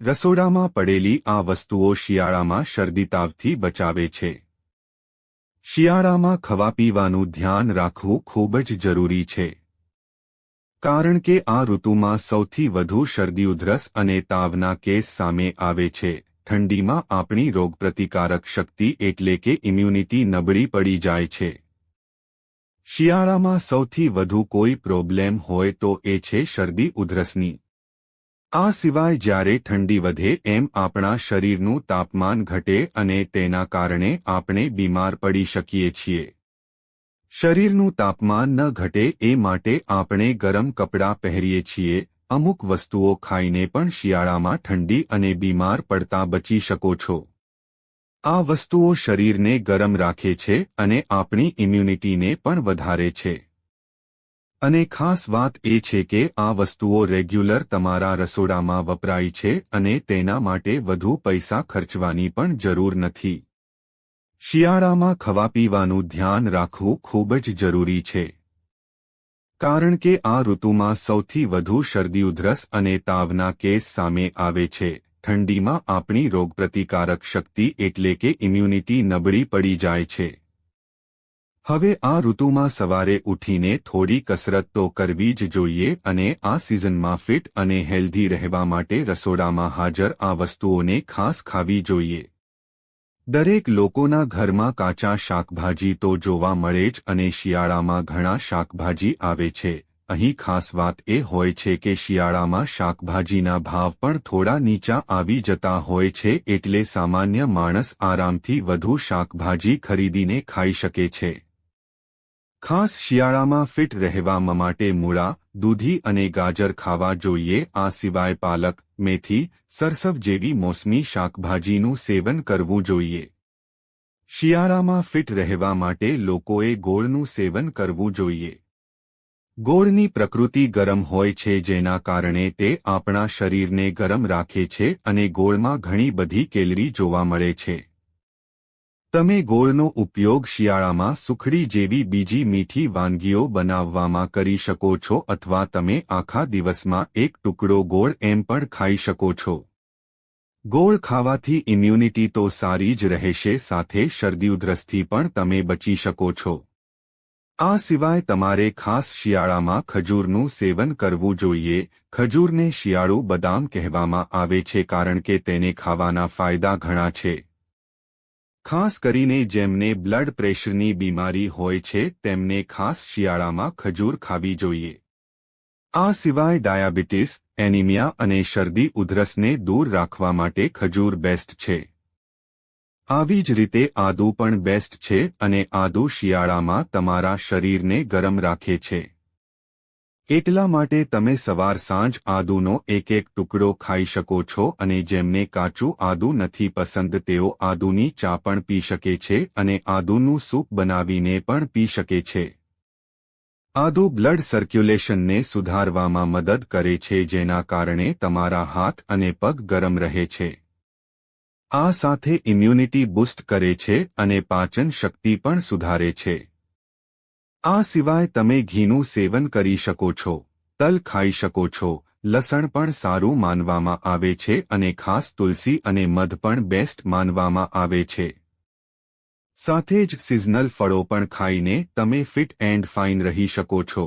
રસોડામાં પડેલી આ વસ્તુઓ શિયાળામાં શરદી તાવથી બચાવે છે. શિયાળામાં ખવા પીવાનું ધ્યાન રાખવું ખૂબ જ જરૂરી છે. કારણ કે આ ઋતુમાં સૌથી વધુ શરદી ઉધરસ અને તાવના કેસ સામે આવે છે. ઠંડીમાં આપણી રોગપ્રતિકારક શક્તિ એટલે કે ઇમ્યુનિટી નબળી પડી જાય છે. શિયાળામાં સૌથી વધુ કોઈ પ્રોબ્લેમ હોય તો એ છે શરદી ઉધરસની. આ સિવાય જ્યારે ઠંડી વધે એમ આપણા શરીરનું તાપમાન ઘટે અને તેના કારણે આપણે બીમાર પડી શકીએ છીએ. શરીરનું તાપમાન ન ઘટે એ માટે આપણે ગરમ કપડાં પહેરીએ છીએ, અમુક વસ્તુઓ ખાઈને પણ શિયાળામાં ઠંડી અને બીમાર પડતા બચી શકો છો. આ વસ્તુઓ શરીરને ગરમ રાખે છે અને આપણી ઇમ્યુનિટીને પણ વધારે છે. અને ખાસ વાત એ છે કે આ વસ્તુઓ રેગ્યુલર તમારા રસોડામાં વપરાય છે અને તેના માટે વધુ પૈસા ખર્ચવાની પણ જરૂર નથી. શિયાળામાં ખવા પીવાનું ધ્યાન રાખવું ખૂબ જ જરૂરી છે. કારણ કે આ ઋતુમાં સૌથી વધુ શરદી ઉધરસ અને તાવના કેસ સામે આવે છે. ઠંડીમાં આપણી રોગપ્રતિકારક શક્તિ એટલે કે ઇમ્યુનિટી નબળી પડી જાય છે. હવે આ ઋતુમાં સવારે ઉઠીને થોડી કસરત તો કરવી જ જોઈએ અને આ સિઝનમાં ફિટ અને હેલ્ધી રહેવા માટે રસોડામાં હાજર આ વસ્તુઓને ખાસ ખાવી જોઈએ. દરેક લોકોના ઘરમાં કાચા શાકભાજી તો જોવા મળે જ અને શિયાળામાં ઘણા શાકભાજી આવે છે. અહીં ખાસ વાત એ હોય છે કે શિયાળામાં શાકભાજીના ભાવ પણ થોડા નીચા આવી જતા હોય છે એટલે સામાન્ય માણસ આરામથી વધુ શાકભાજી ખરીદીને ખાઈ શકે છે. ખાસ શિયાળામાં ફિટ રહેવા માટે મૂળા, દૂધી અને ગાજર ખાવા જોઈએ. આ સિવાય પાલક, મેથી, સરસવ જેવી મોસમી શાકભાજીનું સેવન કરવું જોઈએ. શિયાળામાં ફિટ રહેવા માટે લોકોએ ગોળનું સેવન કરવું જોઈએ. ગોળની પ્રકૃતિ ગરમ હોય છે, જેના કારણે તે આપણા શરીરને ગરમ રાખે છે અને ગોળમાં ઘણી બધી કેલરી જોવા મળે છે. તમે ગોળનો ઉપયોગ શિયાળામાં સુખડી જેવી બીજી મીઠી વાનગીઓ બનાવવામાં કરી શકો છો અથવા તમે આખા દિવસમાં એક ટુકડો ગોળ એમ પણ ખાઈ શકો છો. ગોળ ખાવાથી ઇમ્યુનિટી તો સારી જ રહેશે, સાથે શરદી ઉધરસથી પણ તમે બચી શકો છો. આ સિવાય તમારે ખાસ શિયાળામાં ખજૂરનું સેવન કરવું જોઈએ. ખજૂરને શિયાળુ બદામ કહેવામાં આવે છે, કારણ કે તેને ખાવાના ફાયદા ઘણા છે. ખાસ કરીને જેમને બ્લડ પ્રેશરની બીમારી હોય છે, તેમને ખાસ શિયાળામાં ખજૂર ખાવી જોઈએ. આ સિવાય ડાયાબિટીસ, એનિમિયા અને શરદી ઉધરસને દૂર રાખવા માટે ખજૂર બેસ્ટ છે. આવી જ રીતે આદુ પણ બેસ્ટ છે અને આદુ શિયાળામાં તમારા શરીરને ગરમ રાખે છે. એટલા માટે તમે સવાર સાંજ આદુનો એક એક ટુકડો ખાઈ શકો છો અને જેમને કાચું આદુ નથી પસંદ તેઓ આદુની ચા પણ પી શકે છે અને આદુનું સૂપ બનાવીને પણ પી શકે છે. આદુ બ્લડ સર્ક્યુલેશનને સુધારવામાં મદદ કરે છે જેના કારણે તમારા હાથ અને પગ ગરમ રહે છે. આ સાથે ઇમ્યુનિટી બુસ્ટ કરે છે અને પાચન શક્તિ પણ સુધારે છે. આ સિવાય તમે ઘીનું સેવન કરી શકો છો, તલ ખાઈ શકો છો, લસણ પણ સારું માનવામાં આવે છે અને ખાસ તુલસી અને મધ પણ બેસ્ટ માનવામાં આવે છે. સાથે જ સિઝનલ ફળો પણ ખાઈને તમે ફિટ એન્ડ ફાઇન રહી શકો છો.